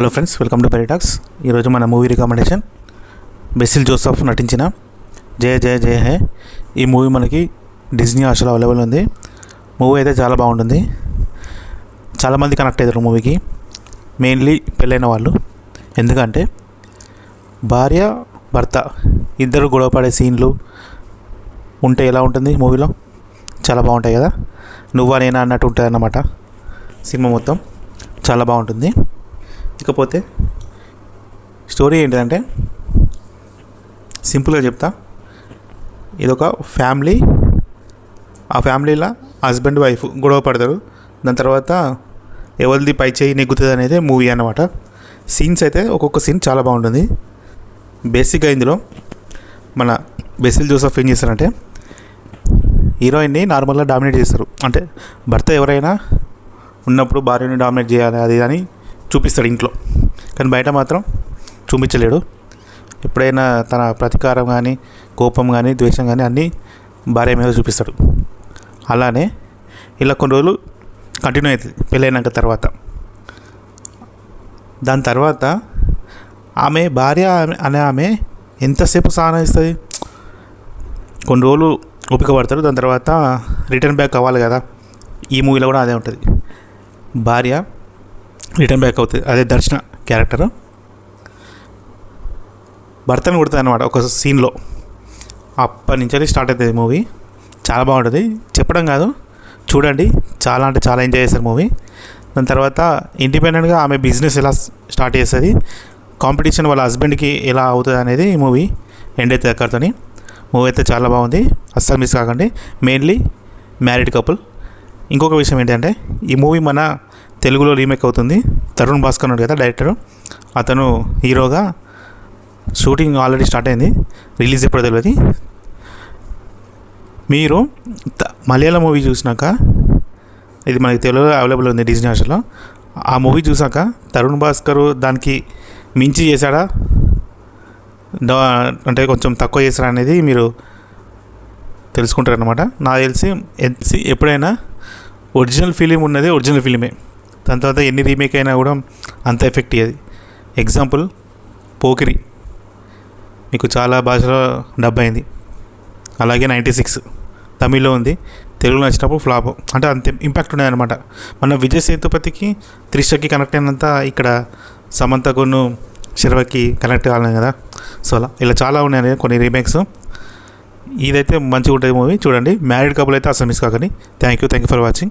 Hello friends welcome to పెరిటాక్స్ ఈరోజు మన మూవీ రికమెండేషన్ బెసిల్ జోసఫ్ నటించిన జయ జయ జయ హే. ఈ మూవీ మనకి డిజ్నీ ఆశలో అవైలబుల్ ఉంది. మూవీ అయితే చాలా బాగుంటుంది. చాలామంది కనెక్ట్ అవుతారు మూవీకి మెయిన్లీ పెళ్ళైన వాళ్ళు. ఎందుకంటే భార్య భర్త ఇద్దరు గొడవపడే సీన్లు ఉంటే ఎలా ఉంటుంది మూవీలో చాలా బాగుంటాయి కదా. నువ్వా నేనా అన్నట్టు ఉంటుంది అన్నమాట సినిమా మొత్తం చాలా బాగుంటుంది. ఇకపోతే స్టోరీ ఏంటంటే సింపుల్గా చెప్తా. ఇదొక ఫ్యామిలీ ఆ ఫ్యామిలీలో హస్బెండ్ వైఫ్ గొడవ పడతారు. దాని తర్వాత ఎవరిది పై చేయి నెగ్గుతుంది అనేది మూవీ అన్నమాట. సీన్స్ అయితే ఒక్కొక్క సీన్ చాలా బాగుంటుంది. బేసిక్గా ఇందులో మన బెసిల్ జోసఫ్ ఏం చేస్తారంటే హీరోయిన్ని నార్మల్గా డామినేట్ చేస్తారు. అంటే భర్త ఎవరైనా ఉన్నప్పుడు భార్యని డామినేట్ చేయాలి అది అని చూపిస్తాడు ఇంట్లో. కానీ బయట మాత్రం చూపించలేడు. ఎప్పుడైనా తన ప్రతీకారం కానీ కోపం కానీ ద్వేషం కానీ అన్నీ భార్య మీద చూపిస్తాడు. అలానే ఇలా కొన్ని రోజులు కంటిన్యూ అవుతుంది పెళ్ళైనాక తర్వాత. దాని తర్వాత ఆమె భార్య అనే ఆమె ఎంతసేపు సహనం ఇస్తుంది? కొన్ని రోజులు ఓపిక పడతాడు దాని తర్వాత రిటర్న్ బ్యాక్ అవ్వాలి కదా. ఈ మూవీలో కూడా అదే ఉంటుంది. భార్య రిటర్న్ బ్యాక్ అవుతుంది. అదే దర్శన క్యారెక్టర్. భర్తను కొడుతుంది అనమాట ఒక సీన్లో. అప్పటి నుంచి స్టార్ట్ అవుతుంది మూవీ. చాలా బాగుంటుంది. చెప్పడం కాదు. చూడండి. చాలా అంటే చాలా ఎంజాయ్ చేస్తారు మూవీ. దాని తర్వాత ఇండిపెండెంట్గా ఆమె బిజినెస్ ఎలా స్టార్ట్ చేస్తుంది. కాంపిటీషన్ వాళ్ళ హస్బెండ్కి ఎలా అవుతుంది అనేది ఈ మూవీ ఎండ్ అవుతుంది అక్కడితోని. మూవీ అయితే చాలా బాగుంది. అస్సలు మిస్ కాకండి. మెయిన్లీ మ్యారీడ్ కపుల్ ఇంకొక విషయం ఏంటంటే ఈ మూవీ మన తెలుగులో రీమేక్ అవుతుంది. తరుణ్ భాస్కర్ ఉన్నాడు కదా డైరెక్టర్. అతను హీరోగా షూటింగ్ ఆల్రెడీ స్టార్ట్ అయింది. రిలీజ్ ఎప్పుడు తెలియదు మీరు మలయాళం మూవీ చూసినాక ఇది మనకి తెలుగులో అవైలబుల్ ఉంది డిజ్నీ హాస్టల్లో ఆ మూవీ చూసాక తరుణ్ భాస్కర్ దానికి మించి చేశాడా? అంటే కొంచెం తక్కువ చేశాడా అనేది మీరు తెలుసుకుంటారనమాట నాకు తెలిసి ఎప్పుడైనా ఒరిజినల్ ఫిలిం ఉన్నది ఒరిజినల్ ఫిలిమే. దాని తర్వాత ఎన్ని రీమేక్ అయినా కూడా అంత ఎఫెక్ట్ ఇయ్యది. ఎగ్జాంపుల్ పోకిరి. మీకు చాలా భాషలో డబ్ అయింది. అలాగే నైంటీ సిక్స్ తమిళ్ళో ఉంది. తెలుగులో వచ్చినప్పుడు ఫ్లాప్ అంటే అంత ఇంపాక్ట్ ఉన్నాయన్నమాట మన విజయ్ సేతుపతికి త్రిషకి కనెక్ట్ అయినంత ఇక్కడ సమంతకును శర్వకి కనెక్ట్ కాలేదు కదా. సో అలా ఇలా చాలా ఉన్నాయి కొన్ని రీమేక్స్ ఇదైతే మంచిగా ఉంటుంది మూవీ. చూడండి. మ్యారీడ్ కపుల్ అయితే అసలు మిస్ కాకండి. Thank you thank you for watching